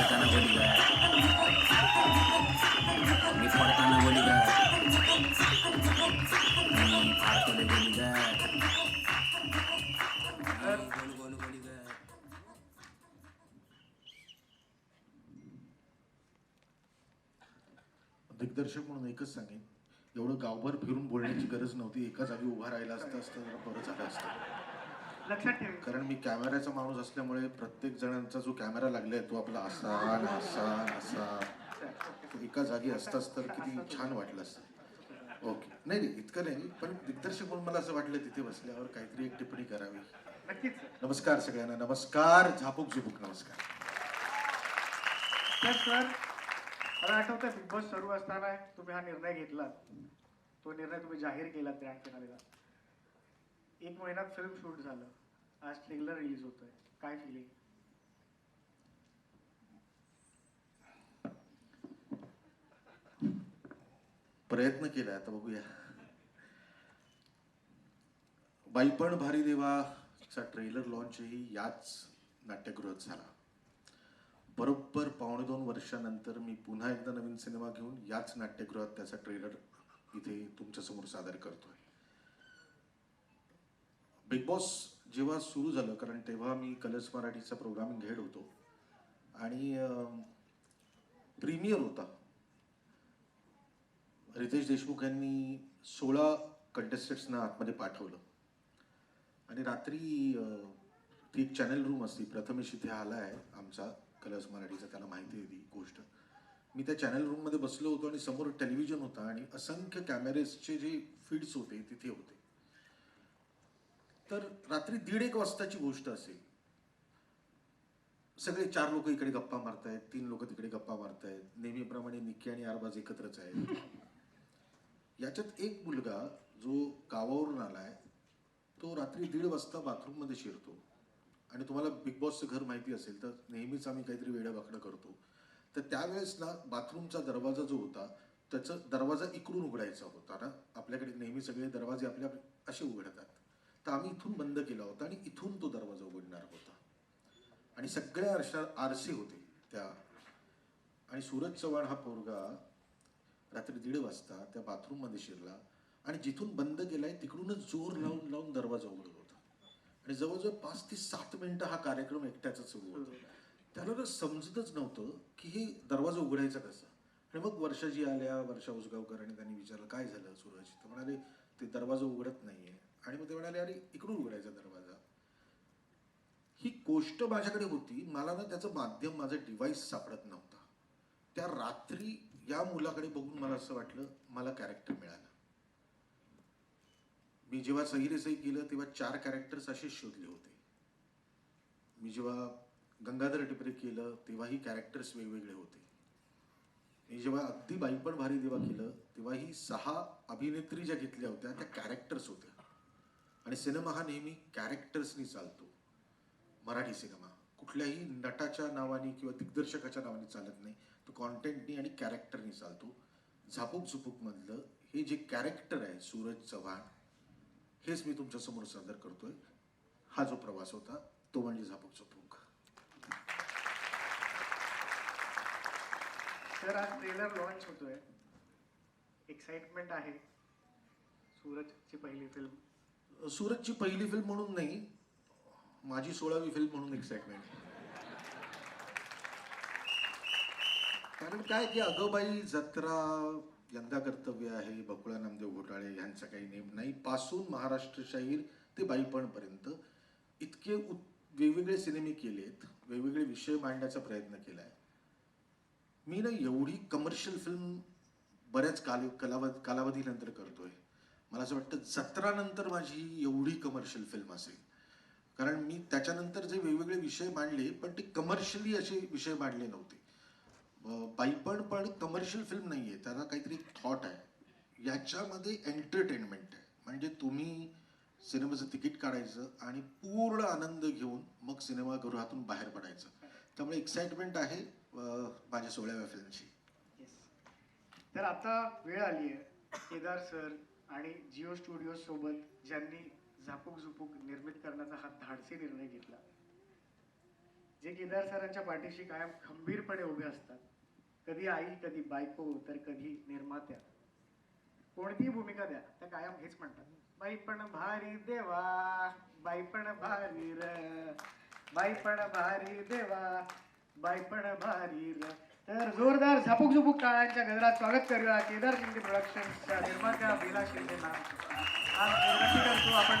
पडताना बोली गया मी पडताना बोली गया मी फाडतोले बोली गया दिग्दर्शक म्हणून एकच सांगेन एवढं गावभर फिरून बोलण्याची गरज नव्हती. एका जागी उभा राहिला असता असतं जरा बरं झालं असतं. लक्षात ठेव. कारण मी कॅमेऱ्याचा माणूस असल्यामुळे प्रत्येक जणांचा जो कॅमेरा लागलाय तो आपला असा न असा न असा. तो एका जागी असताच तर किती छान वाटलं असतं. ओके. नाही नाही इतकं नाही. पण दिग्दर्शक म्हणून मला असं वाटलं तिथे बसल्यावर काहीतरी एक टिप्पणी करावी. नक्कीच. नमस्कार सगळ्यांना. नमस्कार. झापूक झुपूक. नमस्कार. तर सर मला आठवतं बिग बॉस सुरू असताना तुम्ही हा निर्णय घेतला तो निर्णय तुम्ही जाहीर केला ग्रँड फिनालेला एक महिन्यात फिल्म शूट झालं. आज ट्रेलर रिलीज होतोय. काय फिलिंग प्रयत्न केला आता बघूया. बाईपण भारी देवाचा ट्रेलर लॉन्चही याच नाट्यगृहात झाला. बरोबर पावणे दोन वर्षानंतर मी पुन्हा एकदा नवीन सिनेमा घेऊन याच नाट्यगृहात त्याचा ट्रेलर इथे तुमच्यासमोर सादर करतोय. बिग बॉस जेव्हा सुरू झालं कारण तेव्हा मी कलर्स मराठीचा प्रोग्रामिंग हेड होतो. आणि प्रीमियर होता. रितेश देशमुख यांनी सोळा कंटेस्टंट्सना आतमध्ये पाठवलं. आणि रात्री ती एक चॅनल रूम असती प्रथमेश इथे आला आहे आमचा कलर्स मराठीचा त्याला माहिती आहे ती गोष्ट. मी त्या चॅनल रूममध्ये बसलो होतो आणि समोर टेलिव्हिजन होता आणि असंख्य कॅमेरेसचे जे फीड्स होते तिथे होते. तर रात्री दीड एक वाजताची गोष्ट असेल. सगळे चार लोक इकडे गप्पा मारतायत तीन लोक तिकडे गप्पा मारतायत. नेहमीप्रमाणे निक्की आणि आरबाज एकत्रच आहेत. याच्यात एक मुलगा जो गावावरून आलाय तो रात्री दीड वाजता बाथरूममध्ये शिरतो. आणि तुम्हाला बिग बॉसचं घर माहिती असेल तर नेहमीच आम्ही काहीतरी वेडं वाकडं करतो. तर त्यावेळेस ना बाथरूमचा दरवाजा जो होता त्याचा दरवाजा इकडून उघडायचा होता ना. आपल्याकडे नेहमी सगळे दरवाजे आपल्या असे उघडतात. तर आम्ही इथून बंद केला होता आणि इथून तो दरवाजा उघडणार होता. आणि सगळ्या आरशा आरसे होते त्या. आणि सूरज चव्हाण हा पोरगा रात्री दीड वाजता त्या बाथरूममध्ये शिरला आणि जिथून बंद केलाय तिकडूनच जोर लावून लावून दरवाजा उघडत होता. आणि जवळजवळ पाच ते सात मिनिटं हा कार्यक्रम एकट्याचा सुरू होता. त्याला ना समजतच नव्हतं की हे दरवाजा उघडायचा कसा. आणि मग वर्षा जी आल्या वर्षा उसगावकर आणि त्यांनी विचारलं काय झालं सूरज? तर म्हणाले ते दरवाजा उघडत नाहीये. आणि मग ते म्हणाले अरे इकडून उघडायचा दरवाजा. ही गोष्ट माझ्याकडे होती. मला ना त्याचं माध्यम माझं डिव्हाइस सापडत नव्हता. त्या रात्री या मुलाकडे बघून मला असं वाटलं मला कॅरेक्टर मिळालं. मी जेव्हा सही केलं तेव्हा चार कॅरेक्टर्स असे शोधले होते. मी जेव्हा गंगाधर टिपरे केलं तेव्हाही कॅरेक्टर्स वेगवेगळे होते. मी जेव्हा अगदी बाईपण भारी देवा केलं तेव्हाही सहा अभिनेत्री ज्या घेतल्या होत्या त्या कॅरेक्टर्स होत्या. आणि सिनेमा हा नेहमी कॅरेक्टर्सनी चालतो. मराठी सिनेमा. कुठल्याही नटाच्या नावाने किंवा दिग्दर्शकाच्या नावाने चालत नाही. तो कॉन्टेंटनी आणि कॅरेक्टरनी चालतो. झापूक झुपूकमधलं हे जे कॅरेक्टर आहे सूरज चव्हाण हेच मी तुमच्यासमोर सादर करतोय. हा जो प्रवास होता तो म्हणजे झापूक झुपूक तर आज ट्रेलर लॉन्च होतोय. एक्साइटमेंट आहे. सूरजची पहिली फिल्म सूरजची पहिली फिल्म म्हणून नाही माझी सोळावी फिल्म म्हणून एक्साइटमेंट कारण काय की अगोबाई जत्रा यंदा कर्तव्य आहे बकुळा नामदेव घोटाळे यांचा काही नेम नाही. पासून महाराष्ट्रशाहीर ते बाईपणपर्यंत इतके उ वेगवेगळे सिनेमे केलेत वेगवेगळे विषय मांडण्याचा प्रयत्न केला आहे मी ना एवढी कमर्शियल फिल्म बऱ्याच काल कालावध कालावधीनंतर करतोय. मला असं वाटतं जत्रानंतर माझी एवढी कमर्शियल फिल्म असेल. कारण मी त्याच्यानंतर जे वेगवेगळे विषय मांडले पण ते कमर्शियली असे विषय मांडले नव्हते. अं, बाईपण पण कमर्शियल फिल्म नाहीये. त्याला काहीतरी थॉट आहे. याच्यामध्ये एंटरटेनमेंट आहे. म्हणजे तुम्ही सिनेमाचं तिकीट काढायचं आणि पूर्ण आनंद घेऊन मग सिनेमागृहातून बाहेर पडायचं. त्यामुळे एक्साइटमेंट आहे माझ्या सोळाव्या फिल्मची तर आता वेळ आली आहे केदार सर आणि जिओ स्टुडिओ सोबत ज्यांनी झापूक झुपूक निर्मित करण्याचा हा धाडसी निर्णय घेतला. जे केदार सरांच्या पाठीशी कायम खंबीरपणे उभे असतात कधी आई कधी बायको तर कधी निर्मात्या. कोणतीही भूमिका द्या त्या कायम हेच म्हणतात. बाई पण भारी देवा बाई पण भारी र बाई पण भारी देवा बाई पण भारी र. तर जोरदार झापूक झुपूक टाळ्यांच्या गजरात स्वागत करूया. केदार शिंदे प्रोडक्शन्सच्या निर्मात्या बेला शिंदेना आज करतो आपण